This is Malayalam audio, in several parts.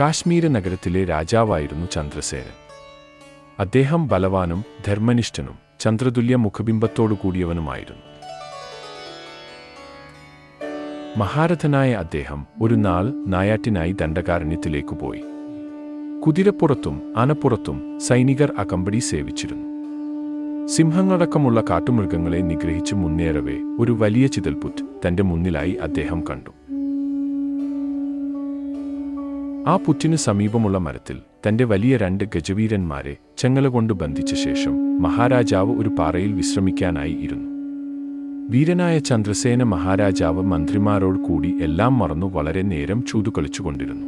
കാശ്മീര നഗരത്തിലെ രാജാവായിരുന്നു ചന്ദ്രസേനൻ. അദ്ദേഹം ബലവാനും ധർമ്മനിഷ്ഠനും ചന്ദ്രതുല്യ മുഖബിംബത്തോടു കൂടിയവനുമായിരുന്നു. മഹാരഥനായ അദ്ദേഹം ഒരു നാൾ നായാട്ടിനായി ദണ്ഡകാരണ്യത്തിലേക്കു പോയി. കുതിരപ്പുറത്തും ആനപ്പുറത്തും സൈനികർ അകമ്പടി സേവിച്ചിരുന്നു. സിംഹങ്ങളടക്കമുള്ള കാട്ടുമൃഗങ്ങളെ നിഗ്രഹിച്ച് മുന്നേറവേ ഒരു വലിയ ചിതൽപുറ്റ് തന്റെ മുന്നിലായി അദ്ദേഹം കണ്ടു. ആ പുറ്റിനു സമീപമുള്ള മരത്തിൽ തന്റെ വലിയ രണ്ട് ഗജവീരന്മാരെ ചെങ്ങല കൊണ്ട് ബന്ധിച്ച ശേഷം മഹാരാജാവ് ഒരു പാറയിൽ വിശ്രമിക്കാനായി ഇരുന്നു. വീരനായ ചന്ദ്രസേന മഹാരാജാവ് മന്ത്രിമാരോട് കൂടി എല്ലാം മറന്നു വളരെ നേരം ചൂതുകളിച്ചുകൊണ്ടിരുന്നു.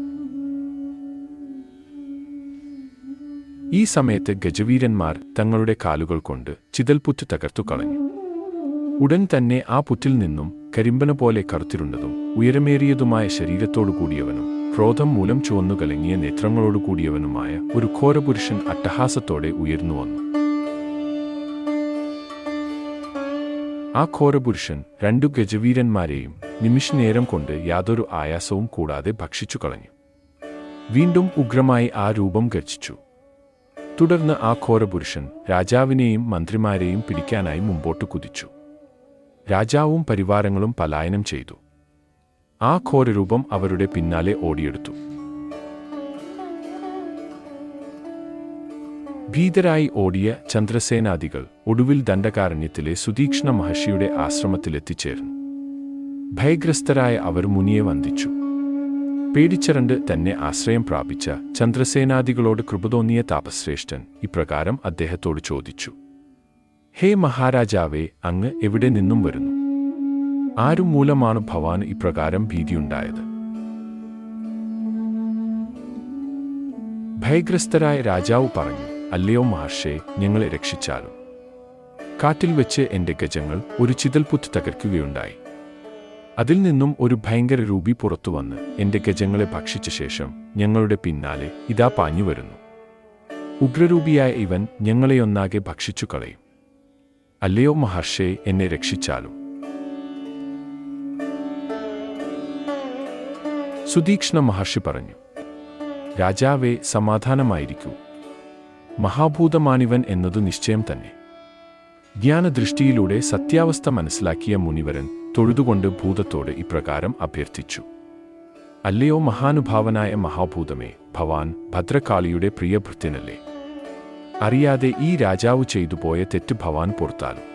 ഈ സമയത്ത് ഗജവീരന്മാർ തങ്ങളുടെ കാലുകൾ കൊണ്ട് ചിതൽപുറ്റ് തകർത്തു കളഞ്ഞു. ഉടൻ തന്നെ ആ പുറ്റിൽ നിന്നും കരിമ്പന പോലെ കറുത്തിരുന്നതും ഉയരമേറിയതുമായ ശരീരത്തോടു കൂടിയവനും ക്രോധം മൂലം ചുവന്നു കലങ്ങിയ നേത്രങ്ങളോടുകൂടിയവനുമായ ഒരു ഘോരപുരുഷൻ അട്ടഹാസത്തോടെ ഉയർന്നു വന്നു. ആ ഘോരപുരുഷൻ രണ്ടു ഗജവീരന്മാരെയും നിമിഷനേരം കൊണ്ട് യാതൊരു ആയാസവും കൂടാതെ ഭക്ഷിച്ചു കളഞ്ഞു. വീണ്ടും ഉഗ്രമായി ആ രൂപം ഗർജിച്ചു. തുടർന്ന് ആ ഘോരപുരുഷൻ രാജാവിനെയും മന്ത്രിമാരെയും പിടിക്കാനായി മുമ്പോട്ട് കുതിച്ചു. രാജാവും പരിവാരങ്ങളും പലായനം ചെയ്തു. ആ ഘോരരൂപം അവരുടെ പിന്നാലെ ഓടിയെടുത്തു. ഭീതരായി ഓടിയ ചന്ദ്രസേനാദികൾ ഒടുവിൽ ദണ്ഡകാരണ്യത്തിലെ സുതീക്ഷ്ണ മഹർഷിയുടെ ആശ്രമത്തിലെത്തിച്ചേർന്നു. ഭയഗ്രസ്തരായ അവർ മുനിയെ വന്ദിച്ചു. പേടിച്ചരണ്ട് തന്നെ ആശ്രയം പ്രാപിച്ച ചന്ദ്രസേനാദികളോട് കൃപതോന്നിയ താപശ്രേഷ്ഠൻ ഇപ്രകാരം അദ്ദേഹത്തോട് ചോദിച്ചു ഹേ മഹാരാജാവേ അങ്ങ് എവിടെ നിന്നും വരുന്നു? ആരു മൂലമാണ് ഭവാന് ഇപ്രകാരം ഭീതിയുണ്ടായത്? ഭയഗ്രസ്തരായ രാജാവ് പറഞ്ഞു അല്ലയോ മഹർഷേ ഞങ്ങളെ രക്ഷിച്ചാലും. കാറ്റിൽ വെച്ച് എന്റെ ഗജങ്ങൾ ഒരു ചിതൽപുറ്റ് തകർക്കുകയുണ്ടായി. അതിൽ നിന്നും ഒരു ഭയങ്കര രൂപി പുറത്തു വന്ന് എന്റെ ഗജങ്ങളെ ഭക്ഷിച്ച ശേഷം ഞങ്ങളുടെ പിന്നാലെ ഇതാ പാഞ്ഞു വരുന്നു. ഉഗ്രരൂപിയായ ഇവൻ ഞങ്ങളെയൊന്നാകെ ഭക്ഷിച്ചു കളയും അല്ലയോ മഹർഷേ എന്നെ രക്ഷിച്ചാലും. സുതീക്ഷ്ണ മഹർഷി പറഞ്ഞു രാജാവേ സമാധാനമായിരിക്കൂ. മഹാഭൂതമാണിവൻ എന്നത് നിശ്ചയം തന്നെ. ജ്ഞാനദൃഷ്ടിയിലൂടെ സത്യാവസ്ഥ മനസ്സിലാക്കിയ മുനിവരൻ തൊഴുതുകൊണ്ട് ഭൂതത്തോട് ഇപ്രകാരം അഭ്യർത്ഥിച്ചു അല്ലയോ മഹാനുഭാവനായ മഹാഭൂതമേ ഭവാൻ ഭദ്രകാളിയുടെ പ്രിയഭൃത്യനല്ലേ? അറിയാതെ ഈ രാജാവ് ചെയ്തു പോയ തെറ്റ് ഭവാൻ പൊറത്താലും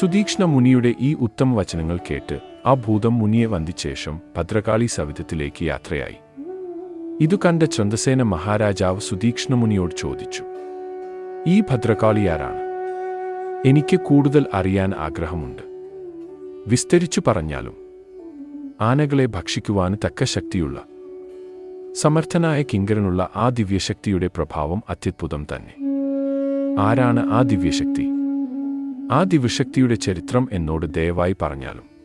സുതീക്ഷ്ണ മുനിയുടെ ഈ ഉത്തമ വചനങ്ങൾ കേട്ട് ആ ഭൂതം മുനിയെ വന്ദിച്ചേഷം ഭദ്രകാളി സവിധത്തിലേക്ക് യാത്രയായി. ഇതു കണ്ട ചന്ദ്രസേന മഹാരാജാവ് സുദീക്ഷ്ണമുനിയോട് ചോദിച്ചു ഈ ഭദ്രകാളിയാരാണ് എനിക്ക് കൂടുതൽ അറിയാൻ ആഗ്രഹമുണ്ട്. വിസ്തരിച്ചു പറഞ്ഞാലും ആനകളെ ഭക്ഷിക്കുവാൻ തക്ക ശക്തിയുള്ള സമർത്ഥനായ കിങ്കരനുള്ള ആ ദിവ്യശക്തിയുടെ പ്രഭാവം അത്യത്ഭുതം തന്നെ. ആരാണ് ആ ദിവ്യശക്തി? ആ ദിവ്യശക്തിയുടെ ചരിത്രം എന്നോട് ദയവായി പറഞ്ഞാലും